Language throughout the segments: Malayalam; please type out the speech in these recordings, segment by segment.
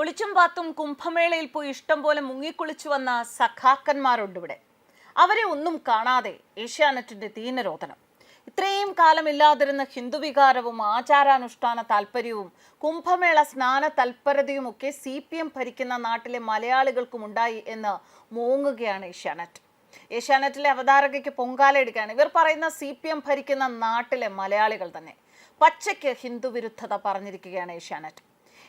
ഒളിച്ചും പാത്തും കുംഭമേളയിൽ പോയി ഇഷ്ടം പോലെ മുങ്ങിക്കുളിച്ചു വന്ന സഖാക്കന്മാരുണ്ട് ഇവിടെ. അവരെ ഒന്നും കാണാതെ ഏഷ്യാനെറ്റിന്റെ തീനരോധനം ഇത്രയും കാലമില്ലാതിരുന്ന ഹിന്ദുവികാരവും ആചാരാനുഷ്ഠാന താല്പര്യവും കുംഭമേള സ്നാന തൽപരതയും ഒക്കെ സി പി എം ഭരിക്കുന്ന നാട്ടിലെ മലയാളികൾക്കും ഉണ്ടായി എന്ന് മൂങ്ങുകയാണ് ഏഷ്യാനെറ്റ്. ഏഷ്യാനെറ്റിലെ അവതാരകയ്ക്ക് പൊങ്കാലയിടുകയാണ് ഇവർ പറയുന്ന സി പി എം ഭരിക്കുന്ന നാട്ടിലെ മലയാളികൾ തന്നെ. പച്ചയ്ക്ക് ഹിന്ദു വിരുദ്ധത പറഞ്ഞിരിക്കുകയാണ് ഏഷ്യാനെറ്റ്.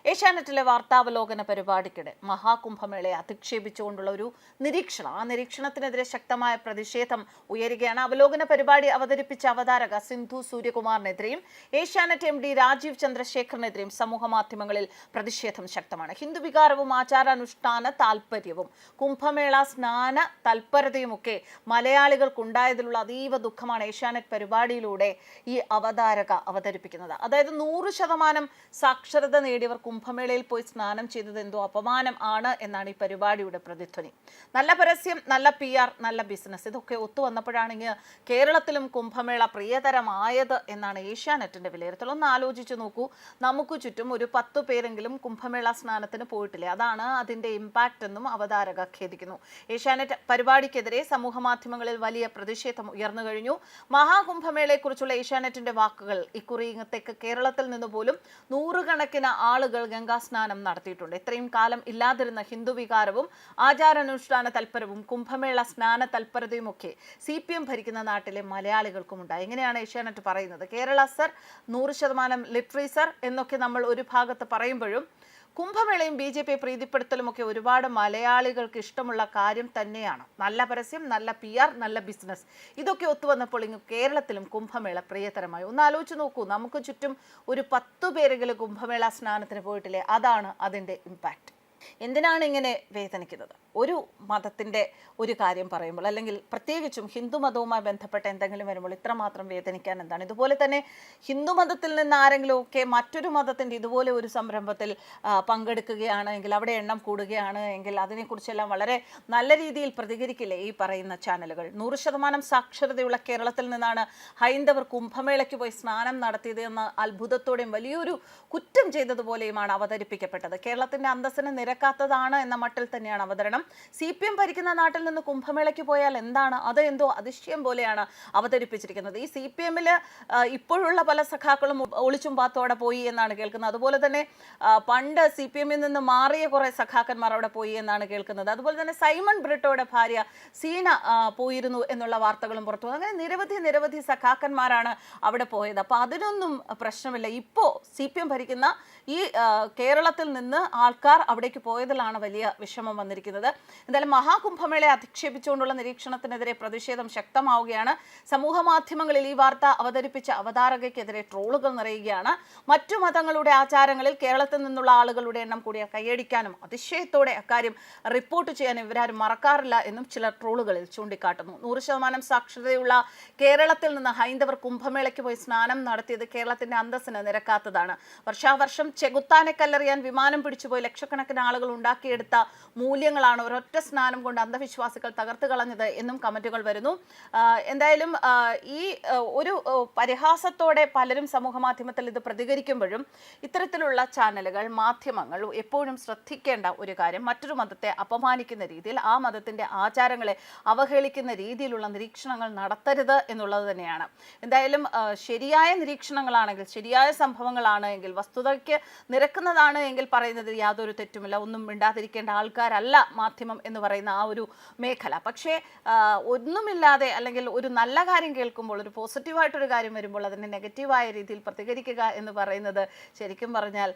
ഏഷ്യാനെറ്റിലെ വാർത്താവലോകന പരിപാടിക്കിടെ മഹാകുംഭമേളയെ അധിക്ഷേപിച്ചുകൊണ്ടുള്ള ഒരു നിരീക്ഷണം. ആ നിരീക്ഷണത്തിനെതിരെ ശക്തമായ പ്രതിഷേധം ഉയരുകയാണ്. അവലോകന പരിപാടി അവതരിപ്പിച്ച അവതാരക സിന്ധു സൂര്യകുമാറിനെതിരെയും ഏഷ്യാനെറ്റ് എം ഡി രാജീവ് ചന്ദ്രശേഖറിനെതിരെയും സമൂഹ മാധ്യമങ്ങളിൽ പ്രതിഷേധം ശക്തമാണ്. ഹിന്ദു വികാരവും ആചാരാനുഷ്ഠാന താല്പര്യവും കുംഭമേള സ്നാന തൽപരതയുമൊക്കെ മലയാളികൾക്കുണ്ടായതിലുള്ള അതീവ ദുഃഖമാണ് ഏഷ്യാനെറ്റ് പരിപാടിയിലൂടെ ഈ അവതാരക അവതരിപ്പിക്കുന്നത്. അതായത് നൂറ് ശതമാനം സാക്ഷരത നേടിയവർ കുംഭമേളയിൽ പോയി സ്നാനം ചെയ്തത് എന്തോ അപമാനം ആണ് എന്നാണ് ഈ പരിപാടിയുടെ പ്രതിധ്വനി. നല്ല പരസ്യം നല്ല പി ആർ നല്ല ബിസിനസ് ഇതൊക്കെ ഒത്തു വന്നപ്പോഴാണെങ്കിൽ കേരളത്തിലും കുംഭമേള പ്രിയതരമായത് എന്നാണ് ഏഷ്യാനെറ്റിന്റെ വിലയിരുത്തൽ. ഒന്ന് ആലോചിച്ച് നോക്കൂ. നമുക്ക് ചുറ്റും ഒരു പത്ത് പേരെങ്കിലും കുംഭമേള സ്നാനത്തിന് പോയിട്ടില്ലേ? അതാണ് അതിന്റെ ഇമ്പാക്റ്റ് എന്നും അവതാരക ഖേദിക്കുന്നു. ഏഷ്യാനെറ്റ് പരിപാടിക്കെതിരെ സമൂഹ മാധ്യമങ്ങളിൽ വലിയ പ്രതിഷേധം ഉയർന്നു കഴിഞ്ഞു. മഹാകുംഭമേളയെക്കുറിച്ചുള്ള ഏഷ്യാനെറ്റിന്റെ വാക്കുകൾ ഇക്കുറി ഇങ്ങത്തേക്ക് കേരളത്തിൽ നിന്ന് പോലും നൂറുകണക്കിന് ആളുകൾ ഗംഗാ സ്നാനം നടത്തിയിട്ടുണ്ട്. ഇത്രയും കാലം ഇല്ലാതിരുന്ന ഹിന്ദു വികാരവും ആചാരാനുഷ്ഠാന തൽപരവും കുംഭമേള സ്നാന തൽപരതയും ഒക്കെ സി പി എം ഭരിക്കുന്ന നാട്ടിലെ മലയാളികൾക്കും ഉണ്ടായി എങ്ങനെയാണ് ഏഷ്യാനെറ്റ് പറയുന്നത്? കേരള സർ നൂറ് ശതമാനം ലിറ്ററി സർ എന്നൊക്കെ നമ്മൾ ഒരു ഭാഗത്ത് പറയുമ്പോഴും കുംഭമേളയും ബി ജെ പി പ്രീതിപ്പെടുത്തലും ഒക്കെ ഒരുപാട് മലയാളികൾക്ക് ഇഷ്ടമുള്ള കാര്യം തന്നെയാണ്. നല്ല പരസ്യം നല്ല പി ആർ നല്ല ബിസിനസ് ഇതൊക്കെ ഒത്തുവന്നപ്പോൾ ഇങ്ങ് കേരളത്തിലും കുംഭമേള പ്രിയതരമായി. ഒന്ന് ആലോചിച്ച് നോക്കൂ നമുക്ക് ചുറ്റും ഒരു പത്തു പേരെങ്കിലും കുംഭമേള സ്നാനത്തിന് പോയിട്ടില്ലേ? അതാണ് അതിന്റെ ഇമ്പാക്റ്റ് എന്തിനാണ് ഇങ്ങനെ വേദനിക്കുന്നത്? ഒരു മതത്തിന്റെ ഒരു കാര്യം പറയുമ്പോൾ അല്ലെങ്കിൽ പ്രത്യേകിച്ചും ഹിന്ദു മതവുമായി ബന്ധപ്പെട്ട എന്തെങ്കിലും വരുമ്പോൾ ഇത്രമാത്രം വേദനിക്കാൻ എന്താണ്? ഇതുപോലെ തന്നെ ഹിന്ദു മതത്തിൽ നിന്ന് ആരെങ്കിലും ഒക്കെ മറ്റൊരു മതത്തിന്റെ ഇതുപോലെ ഒരു സംരംഭത്തിൽ പങ്കെടുക്കുകയാണ് എങ്കിൽ അവിടെ എണ്ണം കൂടുകയാണ് എങ്കിൽ അതിനെക്കുറിച്ചെല്ലാം വളരെ നല്ല രീതിയിൽ പ്രതികരിക്കില്ലേ ഈ പറയുന്ന ചാനലുകൾ? നൂറ് ശതമാനം സാക്ഷരതയുള്ള കേരളത്തിൽ നിന്നാണ് ഹൈന്ദവർ കുംഭമേളയ്ക്ക് പോയി സ്നാനം നടത്തിയത് എന്ന അത്ഭുതത്തോടെയും വലിയൊരു കുറ്റം ചെയ്തതുപോലെയുമാണ് അവതരിപ്പിക്കപ്പെട്ടത്. കേരളത്തിന്റെ അന്തസ്സിന് നിരക്കാത്തതാണ് എന്ന മട്ടിൽ തന്നെയാണ് അവതരണം. സി പി എം ഭരിക്കുന്ന നാട്ടിൽ നിന്ന് കുംഭമേളയ്ക്ക് പോയാൽ എന്താണ്? അത് എന്തോ അതിശയം പോലെയാണ് അവതരിപ്പിച്ചിരിക്കുന്നത്. ഈ സി പി എമ്മിൽ ഇപ്പോഴുള്ള പല സഖാക്കളും ഒളിച്ചും പാത്തോടെ പോയി എന്നാണ് കേൾക്കുന്നത്. അതുപോലെ തന്നെ പണ്ട് സി പി എമ്മിൽ നിന്ന് മാറിയ കുറെ സഖാക്കന്മാർ അവിടെ പോയി എന്നാണ് കേൾക്കുന്നത്. അതുപോലെ തന്നെ സൈമൺ ബ്രിട്ടോയുടെ ഭാര്യ സീന പോയിരുന്നു എന്നുള്ള വാർത്തകളും പുറത്തു. അങ്ങനെ നിരവധി നിരവധി സഖാക്കന്മാരാണ് അവിടെ പോയത്. അപ്പോൾ അതിനൊന്നും പ്രശ്നമില്ല. ഇപ്പോ സി പി എം ഭരിക്കുന്ന ഈ കേരളത്തിൽ നിന്ന് ആൾക്കാർ അവിടേക്ക് പോയതിലാണ് വലിയ വിഷമം വന്നിരിക്കുന്നത്. എന്തായാലും മഹാകുംഭമേളയെ അധിക്ഷേപിച്ചുകൊണ്ടുള്ള നിരീക്ഷണത്തിനെതിരെ പ്രതിഷേധം ശക്തമാവുകയാണ്. സമൂഹ മാധ്യമങ്ങളിൽ ഈ വാർത്ത അവതരിപ്പിച്ച അവതാരകയ്ക്കെതിരെ ട്രോളുകൾ നിറയുകയാണ്. മറ്റു മതങ്ങളുടെ ആചാരങ്ങളിൽ കേരളത്തിൽ നിന്നുള്ള ആളുകളുടെ എണ്ണം കൂടിയ കൈയടിക്കാനും അതിശയത്തോടെ അക്കാര്യം റിപ്പോർട്ട് ചെയ്യാനും ഇവരാരും മറക്കാറില്ല എന്നും ചിലർ ട്രോളുകളിൽ ചൂണ്ടിക്കാട്ടുന്നു. നൂറ് ശതമാനം സാക്ഷരതയുള്ള കേരളത്തിൽ നിന്ന് ഹൈന്ദവർ കുംഭമേളയ്ക്ക് പോയി സ്നാനം നടത്തിയത് കേരളത്തിന്റെ അന്തസ്സിന് നിരക്കാത്തതാണ്. വർഷാവർഷം ചെകുത്താനെ കല്ലെറിയാൻ വിമാനം പിടിച്ചുപോയി ലക്ഷക്കണക്കിന് ആളുകൾ ഉണ്ടാക്കിയെടുത്ത മൂല്യങ്ങളാണ് ഒരൊറ്റ സ്നാനം കൊണ്ട് അന്ധവിശ്വാസികൾ തകർത്ത് കളഞ്ഞത് എന്നും കമന്റുകൾ വരുന്നു. എന്തായാലും ഈ ഒരു പരിഹാസത്തോടെ പലരും സമൂഹ മാധ്യമത്തിൽ ഇത് പ്രതികരിക്കുമ്പോഴും ഇത്തരത്തിലുള്ള ചാനലുകൾ മാധ്യമങ്ങൾ എപ്പോഴും ശ്രദ്ധിക്കേണ്ട ഒരു കാര്യം മറ്റൊരു മതത്തെ അപമാനിക്കുന്ന രീതിയിൽ ആ മതത്തിന്റെ ആചാരങ്ങളെ അവഹേളിക്കുന്ന രീതിയിലുള്ള നിരീക്ഷണങ്ങൾ നടത്തരുത് എന്നുള്ളത് തന്നെയാണ്. എന്തായാലും ശരിയായ നിരീക്ഷണങ്ങളാണെങ്കിൽ ശരിയായ സംഭവങ്ങളാണ് എങ്കിൽ വസ്തുതയ്ക്ക് നിരക്കുന്നതാണ് എങ്കിൽ പറയുന്നതിൽ യാതൊരു തെറ്റുമില്ല. ഒന്നും മിണ്ടാതിരിക്കേണ്ട ആൾക്കാരല്ല മാധ്യമം എന്ന് പറയുന്ന ആ ഒരു മേഖല. പക്ഷേ ഒന്നുമില്ലാതെ അല്ലെങ്കിൽ ഒരു നല്ല കാര്യം കേൾക്കുമ്പോൾ ഒരു പോസിറ്റീവായിട്ടൊരു കാര്യം വരുമ്പോൾ അതിനെ നെഗറ്റീവായ രീതിയിൽ പ്രതികരിക്കുക എന്ന് പറയുന്നത് ശരിക്കും പറഞ്ഞാൽ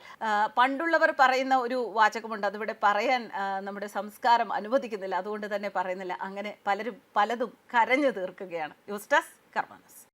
പണ്ടുള്ളവർ പറയുന്ന ഒരു വാചകമുണ്ട്. അതിവിടെ പറയാൻ നമ്മുടെ സംസ്കാരം അനുവദിക്കുന്നില്ല. അതുകൊണ്ട് തന്നെ പറയുന്നില്ല. അങ്ങനെ പലരും പലതും കരഞ്ഞു തീർക്കുകയാണ്. യൂസ്റ്റസ് കർമാനസ്.